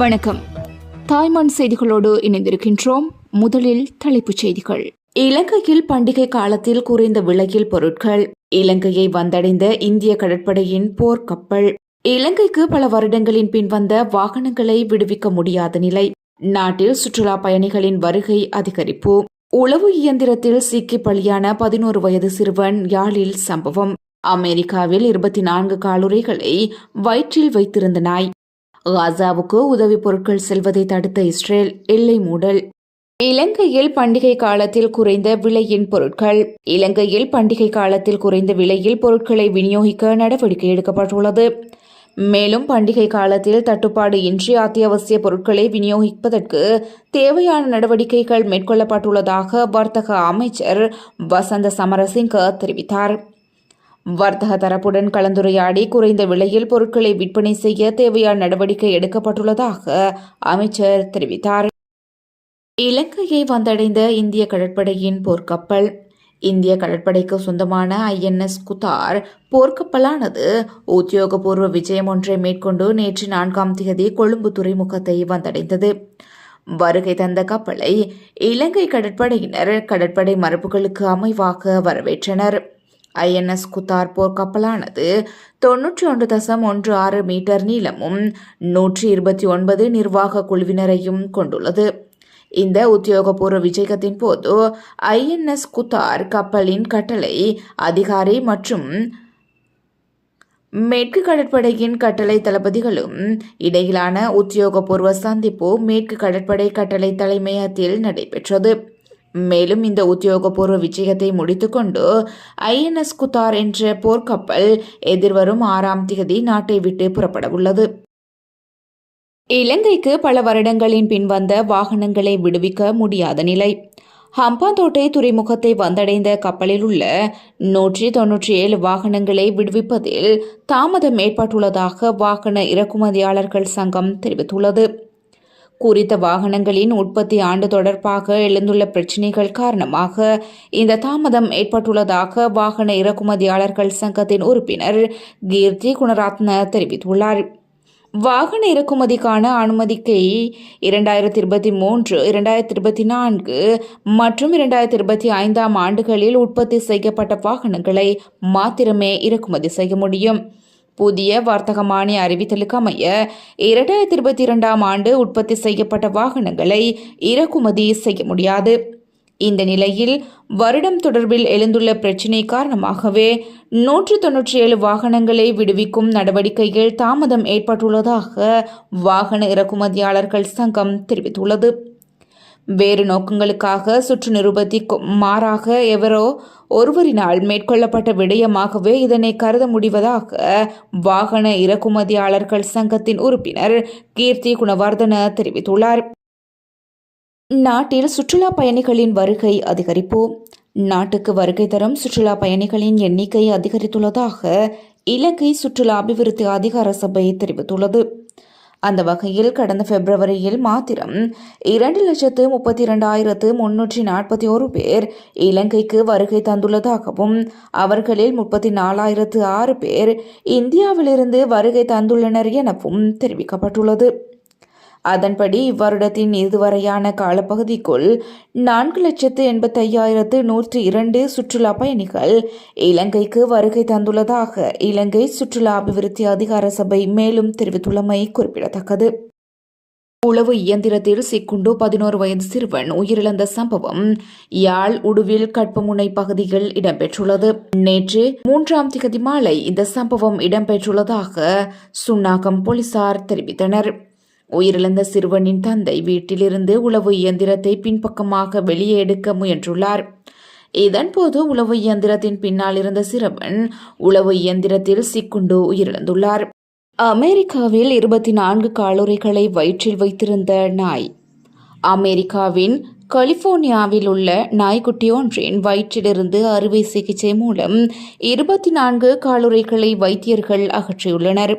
வணக்கம். தாய்மான் செய்திகளோடு இணைந்திருக்கின்றோம். முதலில் தலைப்புச் செய்திகள். இலங்கையில் பண்டிகை காலத்தில் குறைந்த விலையில் பொருட்கள் இலங்கையை வந்தடைந்த இந்திய கடற்படையின் போர்க்கப்பல் இலங்கைக்கு பல வருடங்களின் பின் வந்த வாகனங்களை விடுவிக்க முடியாத நிலை நாட்டில் சுற்றுலா பயணிகளின் வருகை அதிகரிப்பு உளவு இயந்திரத்தில் சிக்கி பலியான பதினோரு வயது சிறுவன் யாழில் சம்பவம் அமெரிக்காவில் இருபத்தி நான்கு காலுறைகளை வயிற்றில் வைத்திருந்த நாய் காசாவுக்கு உதவிப் பொருட்கள் செல்வதை தடுத்த இஸ்ரேல் எல்லை மூடல். இலங்கையில் பண்டிகை காலத்தில் குறைந்த விலையின் பொருட்கள். இலங்கையில் பண்டிகை காலத்தில் குறைந்த விலையில் பொருட்களை விநியோகிக்க நடவடிக்கை எடுக்கப்பட்டுள்ளது. மேலும் பண்டிகை காலத்தில் தட்டுப்பாடு இன்றி அத்தியாவசிய பொருட்களை விநியோகிப்பதற்கு தேவையான நடவடிக்கைகள் மேற்கொள்ளப்பட்டுள்ளதாக வர்த்தக அமைச்சர் வசந்த சமரசிங்க தெரிவித்தார். வர்த்தக தரப்புடன் கலந்துரையாடி குறைந்த விலையில் பொருட்களை விற்பனை செய்ய தேவையான நடவடிக்கை எடுக்கப்பட்டுள்ளதாக அமைச்சர் தெரிவித்தார். இலங்கையை வந்தடைந்த இந்திய கடற்படையின் போர்க்கப்பல். இந்திய கடற்படைக்கு சொந்தமான ஐஎன்எஸ் குத்தார் போர்க்கப்பலானது உத்தியோகபூர்வ விஜயம் ஒன்றை மேற்கொண்டு நேற்று நான்காம் தேதி கொழும்பு துறைமுகத்தை வந்தடைந்தது. வருகை தந்த கப்பலை இலங்கை கடற்படையினர் கடற்படை மரபுகளுக்கு அமைவாக வரவேற்றனர். ஐஎன்எஸ் குத்தார் போர்க்கப்பலானது தொன்னூற்றி ஒன்று தசம் ஒன்று ஆறு மீட்டர் நீளமும் நூற்றி இருபத்தி ஒன்பது நிர்வாக குழுவினரையும் கொண்டுள்ளது. இந்த உத்தியோகபூர்வ விஜயத்தின் போது ஐஎன்எஸ் குத்தார் கப்பலின் கட்டளை அதிகாரி மற்றும் மேற்கு கடற்படையின் கட்டளை தளபதிகளும் இடையிலான உத்தியோகபூர்வ சந்திப்பு மேற்கு கடற்படை கட்டளை தலைமையகத்தில் நடைபெற்றது. மேலும் இந்த உத்தியோகபூர்வ விஜயத்தை முடித்துக்கொண்டு ஐஎன்எஸ் குத்தார் என்ற போர்க்கப்பல் எதிர்வரும் ஆறாம் தேதி நாட்டை விட்டு புறப்பட உள்ளது. இலங்கைக்கு பல வருடங்களின் பின் வந்த வாகனங்களை விடுவிக்க முடியாத நிலை. ஹம்பாந்தோட்டை துறைமுகத்தை வந்தடைந்த கப்பலில் உள்ள நூற்றி தொன்னூற்றி ஏழு வாகனங்களை விடுவிப்பதில் தாமதம் ஏற்பட்டுள்ளதாக வாகன இறக்குமதியாளர்கள் சங்கம் தெரிவித்துள்ளது. குறித்த வாகனங்களின் உற்பத்தி ஆண்டு தொடர்பாக எழுந்துள்ள பிரச்சினைகள் காரணமாக இந்த தாமதம் ஏற்பட்டுள்ளதாக வாகன இறக்குமதியாளர்கள் சங்கத்தின் உறுப்பினர் கீர்த்தி குணராத்ன தெரிவித்துள்ளார். வாகன இறக்குமதிக்கான அனுமதிக்கை இரண்டாயிரத்தி இருபத்தி மூன்று இரண்டாயிரத்தி இருபத்தி நான்கு மற்றும் இரண்டாயிரத்தி இருபத்தி ஐந்தாம் ஆண்டுகளில் உற்பத்தி செய்யப்பட்ட வாகனங்களை மாத்திரமே இறக்குமதி செய்ய முடியும். புதிய வர்த்தக மானிய அறிவித்தலுக்கு அமைய இரண்டாயிரத்தி இருபத்தி இரண்டாம் ஆண்டு உற்பத்தி செய்யப்பட்ட வாகனங்களை இறக்குமதி செய்ய முடியாது. இந்த நிலையில் வருடம் தொடர்பில் எழுந்துள்ள பிரச்சினை காரணமாகவே நூற்று தொன்னூற்றி ஏழு வாகனங்களை விடுவிக்கும் நடவடிக்கையில் தாமதம் ஏற்பட்டுள்ளதாக வாகன இறக்குமதியாளர்கள் சங்கம் தெரிவித்துள்ளது. வேறு நோக்கங்களுக்காக சுற்று நிருபத்தி மாறாக எவரோ ஒருவரினால் மேற்கொள்ளப்பட்ட விடயமாகவே இதனை கருத முடிவதாக வாகன இறக்குமதியாளர்கள் சங்கத்தின் உறுப்பினர் கீர்த்தி குணவர்தன தெரிவித்துள்ளார். நாட்டில் சுற்றுலா பயணிகளின் வருகை அதிகரிப்பு. நாட்டுக்கு வருகை தரும் சுற்றுலா பயணிகளின் எண்ணிக்கை அதிகரித்துள்ளதாக இலங்கை சுற்றுலா அபிவிருத்தி அதிகார சபை தெரிவித்துள்ளது. அந்த வகையில் கடந்த பிப்ரவரியில் மாத்திரம் இரண்டு லட்சத்து முப்பத்தி இரண்டாயிரத்து முன்னூற்றி நாற்பத்தி ஒரு பேர் இலங்கைக்கு வருகை தந்துள்ளதாகவும் அவர்களில் முப்பத்தி நாலாயிரத்து ஆறு பேர் இந்தியாவிலிருந்து வருகை தந்துள்ளனர் எனவும் தெரிவிக்கப்பட்டுள்ளது. அதன்படி இவ்வருடத்தின் இதுவரையான காலப்பகுதிக்குள் நான்கு லட்சத்து எண்பத்தையாயிரத்து நூற்றி இரண்டு சுற்றுலா பயணிகள் இலங்கைக்கு வருகை தந்துள்ளதாக இலங்கை சுற்றுலா அபிவிருத்தி அதிகார சபை மேலும் தெரிவித்துள்ளமை குறிப்பிடத்தக்கது. உளவு இயந்திரத்தில் சிக்குண்டு பதினோரு வயது சிறுவன் உயிரிழந்த சம்பவம் யாழ் உடுவில் கட்பமுனை பகுதியில் இடம்பெற்றுள்ளது. நேற்று மூன்றாம் திகதி மாலை இந்த சம்பவம் இடம்பெற்றுள்ளதாக சுன்னாகம் போலீசார் தெரிவித்தனர். உயிரிழந்த சிறுவனின் தந்தை வீட்டிலிருந்து உளவு இயந்திரத்தை பின்பக்கமாக வெளியே எடுக்க முயன்றுள்ளார். இதன்போது உளவு இயந்திரத்தின் பின்னால் இருந்த சிறுவன் உளவு இயந்திரத்தில் சிக்குண்டு உயிரிழந்துள்ளார். அமெரிக்காவில் இருபத்தி நான்கு காலோரிகளை வயிற்றில் வைத்திருந்த நாய். அமெரிக்காவின் கலிபோர்னியாவில் உள்ள நாய்க்குட்டி ஒன்றின் வயிற்றிலிருந்து அறுவை சிகிச்சை மூலம் இருபத்தி நான்கு காலுறைகளை வைத்தியர்கள் அகற்றியுள்ளனர்.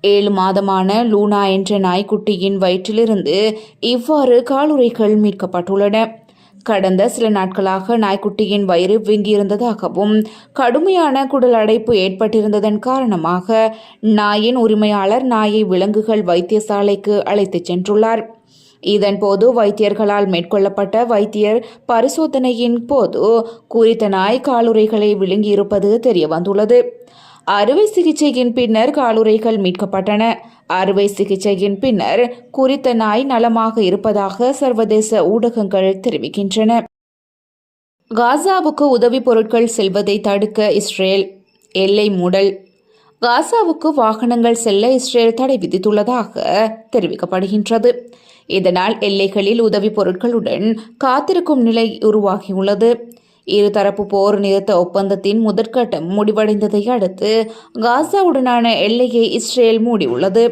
ஏழு மாதமான லூனா என்ற நாய்க்குட்டியின் வயிற்றிலிருந்து இவ்வாறு காலுறைகள் மீட்கப்பட்டுள்ளன. கடந்த சில நாட்களாக நாய்க்குட்டியின் வயிறு வீங்கியிருந்ததாகவும் கடுமையான குடல் அடைப்பு ஏற்பட்டிருந்ததன் காரணமாக நாயின் உரிமையாளர் நாயை விலங்குகள் வைத்தியசாலைக்கு அழைத்துச் சென்றுள்ளார். இதன்போது வைத்தியர்களால் மேற்கொள்ளப்பட்ட வைத்தியர் பரிசோதனையின் போது குறித்த நாய் காலுறைகளை விழுங்கியிருப்பது தெரியவந்துள்ளது. அறுவை சிகிச்சையின் பின்னர் காலுறைகள் மீட்கப்பட்டன. அறுவை சிகிச்சையின் பின்னர் குறித்த நாய் நலமாக இருப்பதாக சர்வதேச ஊடகங்கள் தெரிவிக்கின்றன. காசாவுக்கு உதவிப் பொருட்கள் செல்வதை தடுக்க இஸ்ரேல் எல்லை மூடல். காசாவுக்கு வாகனங்கள் செல்ல இஸ்ரேல் தடை விதித்துள்ளதாக தெரிவிக்கப்படுகின்றது. இதனால் எல்லைகளில் உதவிப் பொருட்களுடன் காத்திருக்கும் நிலை உருவாகியுள்ளது. இருதரப்பு போர் நிறுத்த ஒப்பந்தத்தின் முதற்கட்டம் முடிவடைந்ததை அடுத்து காசாவுடனான எல்லையை இஸ்ரேல் மூடியுள்ளது.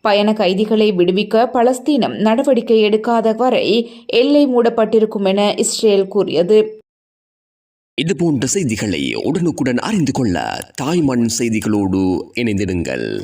பயண கைதிகளை விடுவிக்க பலஸ்தீனம் நடவடிக்கை எடுக்காத வரை எல்லை மூடப்பட்டிருக்கும் என இஸ்ரேல் கூறியது. இது போன்ற செய்திகளை உடனுக்குடன் அறிந்து கொள்ள தாய்மண் செய்திகளோடு இணைந்திடுங்கள்.